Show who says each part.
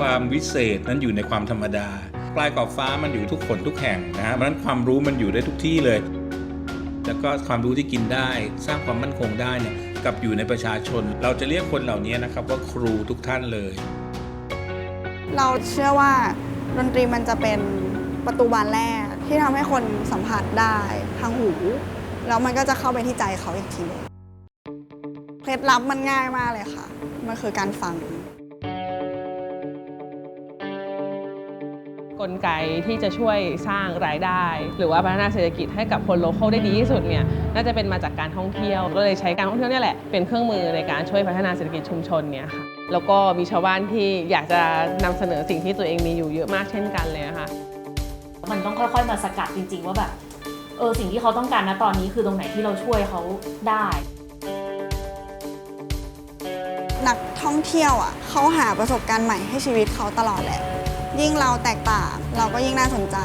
Speaker 1: ความวิเศษนั้นอยู่ในความธรรมดา ปลายกอบฟ้ามันอยู่ทุกคนทุกแห่งนะฮะเพราะฉะนั้นความรู้มันอยู่ได้ทุกที่เลย แล้วก็ความรู้ที่กินได้ สร้างความมั่นคงได้เนี่ยกับอยู่ในประชาชน เราจะเรียกคนเหล่านี้นะครับว่าครูทุกท่านเลย
Speaker 2: เราเชื่อว่าดนตรีมันจะเป็นประตูบานแรกที่ทำให้คนสัมผัสได้ทางหู แล้วมันก็จะเข้าไปที่ใจเขาอีกทีเคล็ดลับมันง่ายมากเลยค่ะ มันคือการฟัง
Speaker 3: กลไกที่จะช่วยสร้างรายได้ หรือว่าพัฒนาเศรษฐกิจให้กับคนโลเคอลได้ดีที่สุดเนี่ยน่าจะเป็นมาจากการท่องเที่ยว ก็เลยใช้การท่องเที่ยวเนี่ยแหละเป็นเครื่องมือในการช่วยพัฒนาเศรษฐกิจชุมชนเนี่ยค่ะแล้วก็มีชาวบ้านที่อยากจะนำเสนอสิ่งที่ตัวเองมีอยู่เยอะมากเช่นกันเลยนะคะ
Speaker 4: มันต้องค่อยๆ มาสกัดจริง ๆ ว่าแบบเออสิ่งที่เขาต้องการนะตอนนี้คือตรงไหนที่เราช่วยเขาได้
Speaker 2: นักท่องเที่ยวอะเขาหาประสบการณ์ใหม่ให้ชีวิตเขาตลอดแหละ ยิ่งเราแตกต่าง เราก็ยิ่งน่าสนใจ